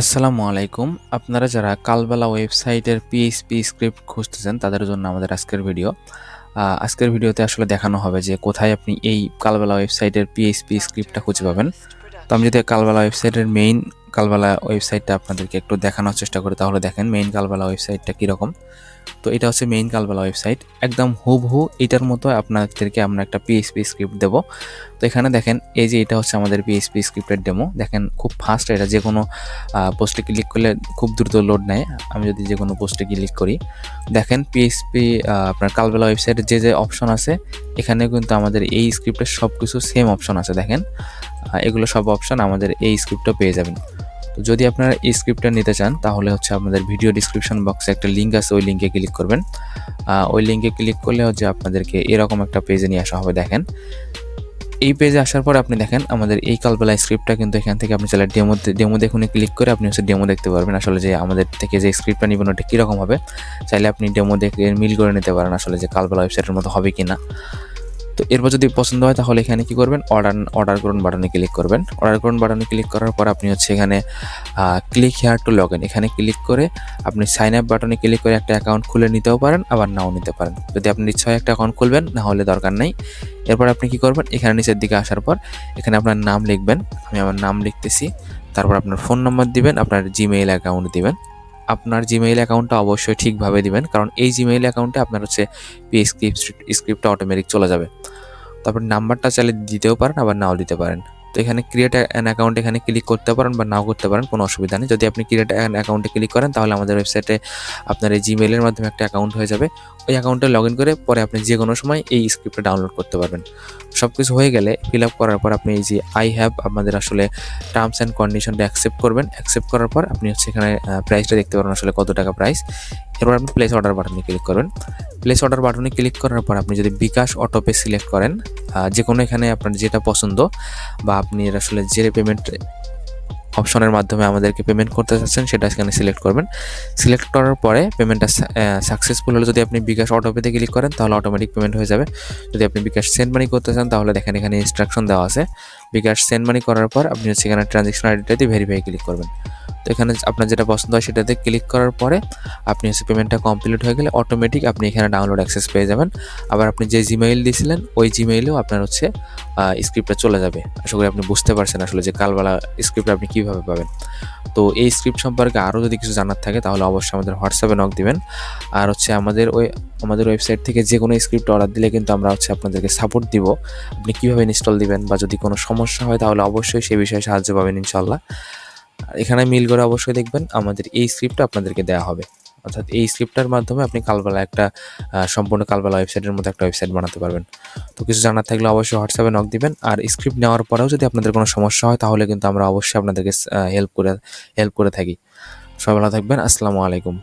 আসসালামু আলাইকুম। আপনারা যারা কালবেলা ওয়েবসাইটের পিএইচপি স্ক্রিপ্ট খুঁজতেছেন, তাদের জন্য আমাদের আজকের ভিডিও আজকের ভিডিওতে আসলে দেখানো হবে যে কোথায় আপনি এই কালবেলা ওয়েবসাইটের পিএইচপি স্ক্রিপ্টটা খুঁজে পাবেন। তো আমি যদি কালবেলা ওয়েবসাইটের মেইন কালবেলা ওয়েবসাইটটা আপনাদেরকে একটু দেখানোর চেষ্টা করি, তাহলে দেখেন মেইন কালবেলা ওয়েবসাইটটা কীরকম। তো এটা হচ্ছে মেইন কালবেলা ওয়েবসাইট একদম হুবহু এটার মতো আপনাদেরকে আমরা একটা পিএইচপি স্ক্রিপ্ট দেবো। তো এখানে দেখেন, এই যে এটা হচ্ছে আমাদের পিএইচপি স্ক্রিপ্টের ডেমো দেখেন খুব ফাস্ট এটা, যে কোনো পোস্টে ক্লিক করলে খুব দ্রুত লোড নেয়। আমি যদি যে কোনো পোস্টে ক্লিক করি। দেখেন পিএইচপি আপনার কালবেলা ওয়েবসাইটের যে যে অপশন আছে এখানে কিন্তু আমাদের এই স্ক্রিপ্টের সব কিছু সেম অপশন আছে। দেখেন এগুলো সব অপশন আমাদের এই স্ক্রিপ্টও পেয়ে যাবেন। তো যদি আপনারা এই স্ক্রিপ্টটা নিতে চান, তাহলে হচ্ছে আমাদের ভিডিও ডিসক্রিপশন বক্সে একটা লিঙ্ক আছে, ওই লিঙ্কে ক্লিক করবেন। ওই লিঙ্কে ক্লিক করলে হচ্ছে আপনাদেরকে এরকম একটা পেজে নিয়ে আসা হবে, দেখেন। এই পেজে আসার পর আপনি দেখেন, আমাদের এই কালবেলা স্ক্রিপ্টটা কিন্তু এখান থেকে আপনি চাইলে ডেমো ডেমো দেখুনে ক্লিক করে আপনি হচ্ছে ডেমো দেখতে পারবেন। আসলে যে আমাদের থেকে যে স্ক্রিপ্টটা নেবেন, ওটা কীরকম হবে, চাইলে আপনি ডেমো দেখে মিল করে নিতে পারেন, আসলে যে কালবেলা ওয়েবসাইটের মতো হবে কি না তো এরপর যদি পছন্দ হয় তাহলে এখানে কি করবেন? অর্ডার অর্ডার করুন বাটনে ক্লিক করবেন। অর্ডার করুন বাটনে ক্লিক করার পর আপনি হচ্ছে এখানে ক্লিক হেয়ার টু লগ এখানে ক্লিক করে আপনি সাইন আপ বাটনে ক্লিক করে একটা অ্যাকাউন্ট খুলে নিতেও পারেন, আবার নাও নিতে পারেন। যদি আপনি ইচ্ছা হয় একটা অ্যাকাউন্ট খুলবেন, না হলে দরকার নেই। এরপর আপনি কি করবেন? এখানে নিচের দিকে আসার পর এখানে আপনার নাম লিখবেন। আমি আমার নাম লিখতেছি। তারপর আপনার ফোন নম্বর দিবেন, আপনার জিমেইল অ্যাকাউন্ট দিবেন। আপনার জিমেইল অ্যাকাউন্টটা অবশ্যই ঠিকভাবে দিবেন, কারণ এই জিমেইল অ্যাকাউন্টে আপনার হচ্ছে পি স্ক্রিপ্ট স্ক্রিপ্টটা অটোমেটিক চলে যাবে। তারপর নাম্বারটা চাইলে দিতেও পারেন, আবার নাও দিতে পারেন। তো এখানে ক্রিয়েট অ্যান অ্যাকাউন্ট এখানে ক্লিক করতে পারেন বা নাও করতে পারেন, কোনো অসুবিধা নেই। যদি আপনি ক্রিয়েট অ্যান অ্যাকাউন্টে ক্লিক করেন, তাহলে আমাদের ওয়েবসাইটে আপনার এই জিমেলের মাধ্যমে একটা অ্যাকাউন্ট হয়ে যাবে। ওই অ্যাকাউন্টে লগ করে পরে আপনি যে কোনো সময় এই স্ক্রিপ্টটা ডাউনলোড করতে পারবেন। সব কিছু হয়ে গেলে ফিল আপ করার পর আপনি এই যে আই হ্যাভ আমাদের আসলে টার্মস অ্যান্ড কন্ডিশনটা অ্যাকসেপ্ট করবেন। অ্যাকসেপ্ট করার পর আপনি হচ্ছে এখানে প্রাইসটা দেখতে পারবেন আসলে কত টাকা প্রাইস এরপর আপনি প্লেস অর্ডার বাটনে ক্লিক করবেন। প্লেস অর্ডার বাটনে ক্লিক করার পর আপনি যদি বিকাশ অটোপে সিলেক্ট করেন যে কোনো এখানে আপনার যেটা পছন্দ বা আপনি আসলে যে পেমেন্ট অপশনের মাধ্যমে আমাদেরকে পেমেন্ট করতে চাচ্ছেন, সেটা এখানে সিলেক্ট করবেন। সিলেক্ট করার পরে পেমেন্টটা সাকসেসফুল হলে যদি আপনি বিকাশ অটোপেতে ক্লিক করেন, তাহলে অটোমেটিক পেমেন্ট হয়ে যাবে। যদি আপনি বিকাশ সেন্ড মানি করতে চান, তাহলে দেখেন এখানে ইনস্ট্রাকশন দেওয়া আছে। বিকাশ সেন্ড মানি করার পর আপনি হচ্ছে এখানে ট্রানজেকশন আইডিটাতে ভেরিফাই ক্লিক করবেন। তো এখানে আপনার যেটা পছন্দ হয় সেটাতে ক্লিক করার পরে আপনি হচ্ছে পেমেন্টটা কমপ্লিট হয়ে গেলে অটোমেটিক আপনি এখানে ডাউনলোড অ্যাক্সেস পেয়ে যাবেন। আবার আপনি যে জিমেইল দিয়েছিলেন ওই জিমেইলেও আপনার হচ্ছে স্ক্রিপ্টটা চলে যাবে। আশা করি আপনি বুঝতে পারছেন আসলে যে কালবেলা স্ক্রিপ্ট আপনি কীভাবে পাবেন। তো এই স্ক্রিপ্ট সম্পর্কে আরও যদি কিছু জানার থাকে তাহলে অবশ্যই আমাদের হোয়াটসঅ্যাপে নক দিবেন। আর হচ্ছে আমাদের ওই আমাদের ওয়েবসাইট থেকে যে কোনো স্ক্রিপ্ট অর্ডার দিলে কিন্তু আমরা হচ্ছে আপনাদেরকে সাপোর্ট দিব। আপনি কীভাবে ইনস্টল দিবেন বা যদি কোনো সমস্যা হয় তাহলে অবশ্যই সেই বিষয়ে সাহায্য পাবেন ইনশাল্লাহ এখানে মিল করে অবশ্যই দেখবেন আমাদের এই স্ক্রিপ্টটা আপনাদেরকে দেওয়া হবে। অর্থাৎ এই স্ক্রিপ্টটার মাধ্যমে আপনি কালবেলা একটা সম্পূর্ণ কালবেলা ওয়েবসাইটের মধ্যে একটা ওয়েবসাইট বানাতে পারবেন। তো কিছু জানার থাকলে অবশ্যই হোয়াটসঅ্যাপে নক দিবেন। আর স্ক্রিপ্ট নেওয়ার পরেও যদি আপনাদের কোনো সমস্যা হয়, তাহলে কিন্তু আমরা অবশ্যই আপনাদেরকে হেল্প করে হেল্প করে থাকি। সবাই ভালো থাকবেন। আসসালামু আলাইকুম।